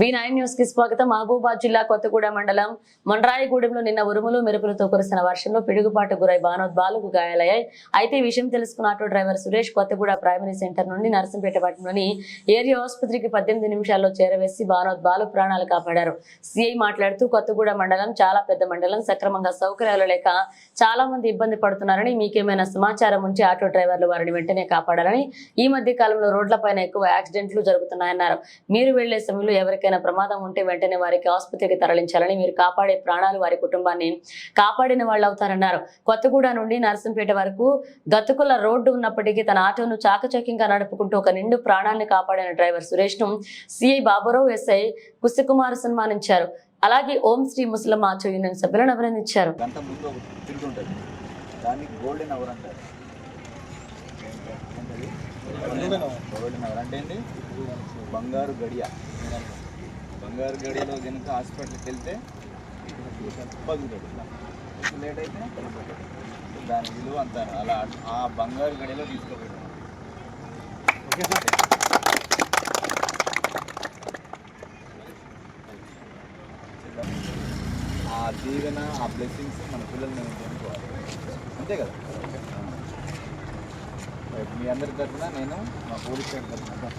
V nine న్యూస్కి స్వాగతం. మహబూబాద్ జిల్లా కొత్తగూడ మండలం మండ్రాయిగూడెంలో నిన్న ఉరుములు మెరుపులతో కురిసిన వర్షంలో పిడుగుపాటు గురై బాణోద్బాలకు గాయాలయ్యాయి. అయితే ఈ విషయం తెలుసుకున్న auto driver Suresh Kothaguda primary centre నుండి నర్సంపేట పట్టణంలోని ఏరియా ఆసుపత్రికి పద్దెనిమిది నిమిషాల్లో చేరవేసి బాణోద్బాలు ప్రాణాలు కాపాడారు. సిఐ మాట్లాడుతూ కొత్తగూడ మండలం చాలా పెద్ద మండలం సక్రమంగా సౌకర్యాలు లేక చాలా మంది ఇబ్బంది పడుతున్నారని మీకేమైనా సమాచారం ఉంచి ఆటో డ్రైవర్లు వారిని వెంటనే కాపాడాలని ఈ మధ్య కాలంలో రోడ్లపైన ఎక్కువ యాక్సిడెంట్లు జరుగుతున్నాయన్నారు. మీరు వెళ్ళే సమయంలో ఎవరికి ఎవరికైనా ప్రమాదం ఉంటే వెంటనే వారికి ఆసుపత్రికి తరలించాలని మీరు కాపాడే ప్రాణాలు వారి కుటుంబాన్ని కాపాడిన వాళ్ళు అవుతారన్నారు. కొత్తగూడ నుండి నరసింపేట వరకు గతుకుల రోడ్డు ఉన్నప్పటికీ తన ఆటోను చాకచక్యంగా నడుపుకుంటూ ఒక నిండు ప్రాణాన్ని కాపాడిన డ్రైవర్ సురేష్ను సిఐ బాబురావు ఎస్ఐ కుశకుమార్ సన్మానించారు. అలాగే ఓం శ్రీ ముస్లిం ఆచో యూనియన్ సభ్యులను అభినందించారు. బంగారు గడియ. బంగారు గడియలో కనుక హాస్పిటల్కి వెళ్తే కొంచెం లేట్ అయితే దాని విలువ అంత అలా ఆ బంగారు గడియలో తీసుకోబెట్టాను ఆ దీవెన ఆ బ్లెస్సింగ్స్ మన పిల్లల్ని తెలుసుకోవాలి అంతే కదా. మీ అందరి తరఫున నేను మా పోలీస్ స్టేషన్ తరఫున